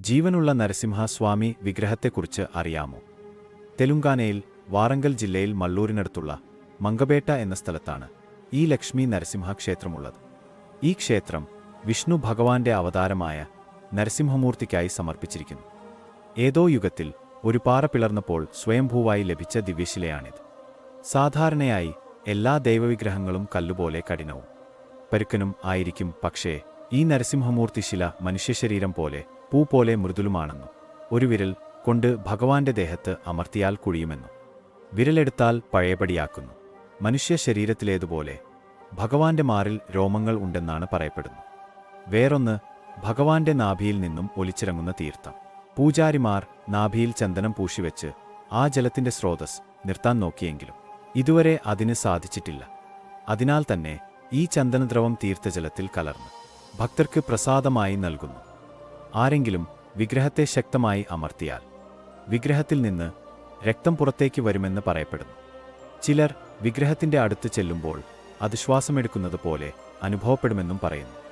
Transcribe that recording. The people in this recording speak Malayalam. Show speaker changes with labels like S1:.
S1: ജീവനുള്ള നരസിംഹസ്വാമി വിഗ്രഹത്തെക്കുറിച്ച് അറിയാമോ? തെലുങ്കാനയിൽ വാറങ്കൽ ജില്ലയിൽ മള്ളൂരിനടുത്തുള്ള മങ്കബേട്ട എന്ന സ്ഥലത്താണ് ഈ ലക്ഷ്മി നരസിംഹ ക്ഷേത്രമുള്ളത് ഈ ക്ഷേത്രം വിഷ്ണു ഭഗവാന്റെ അവതാരമായ നരസിംഹമൂർത്തിക്കായി സമർപ്പിച്ചിരിക്കുന്നു. ഏതോ യുഗത്തിൽ ഒരു പാറ പിളർന്നപ്പോൾ സ്വയംഭൂവായി ലഭിച്ച ദിവ്യശിലയാണിത്. സാധാരണയായി എല്ലാ ദൈവവിഗ്രഹങ്ങളും കല്ലുപോലെ കഠിനവും. പരുക്കനും ആയിരിക്കും പക്ഷേ ഈ നരസിംഹമൂർത്തി ശില മനുഷ്യശരീരം പോലെ പൂ പോലെ മൃദുലുമാണെന്നും ഒരു വിരൽ കൊണ്ട് ഭഗവാന്റെ ദേഹത്ത് അമർത്തിയാൽ കുഴിയുമെന്നും വിരലെടുത്താൽ പഴയപടിയാക്കുന്നു. മനുഷ്യ ശരീരത്തിലേതുപോലെ ഭഗവാന്റെ മാറിൽ രോമങ്ങൾ ഉണ്ടെന്നാണ് പറയപ്പെടുന്നത് വേറൊന്ന് ഭഗവാന്റെ നാഭിയിൽ നിന്നും ഒലിച്ചിറങ്ങുന്ന തീർത്ഥം. പൂജാരിമാർ നാഭിയിൽ ചന്ദനം പൂശിവെച്ച് ആ ജലത്തിന്റെ സ്രോതസ് നിർത്താൻ നോക്കിയെങ്കിലും ഇതുവരെ അതിന് സാധിച്ചിട്ടില്ല. അതിനാൽ തന്നെ ഈ ചന്ദനദ്രവം തീർത്ഥജലത്തിൽ കലർന്ന്. ഭക്തർക്ക് പ്രസാദമായി നൽകുന്നു. ആരെങ്കിലും വിഗ്രഹത്തെ ശക്തമായി അമർത്തിയാൽ വിഗ്രഹത്തിൽ നിന്ന് രക്തം പുറത്തേക്ക് വരുമെന്ന് പറയപ്പെടുന്നു. ചിലർ വിഗ്രഹത്തിന്റെ അടുത്ത് ചെല്ലുമ്പോൾ അത് ശ്വാസമെടുക്കുന്നത് പോലെ അനുഭവപ്പെടുമെന്നും പറയുന്നു.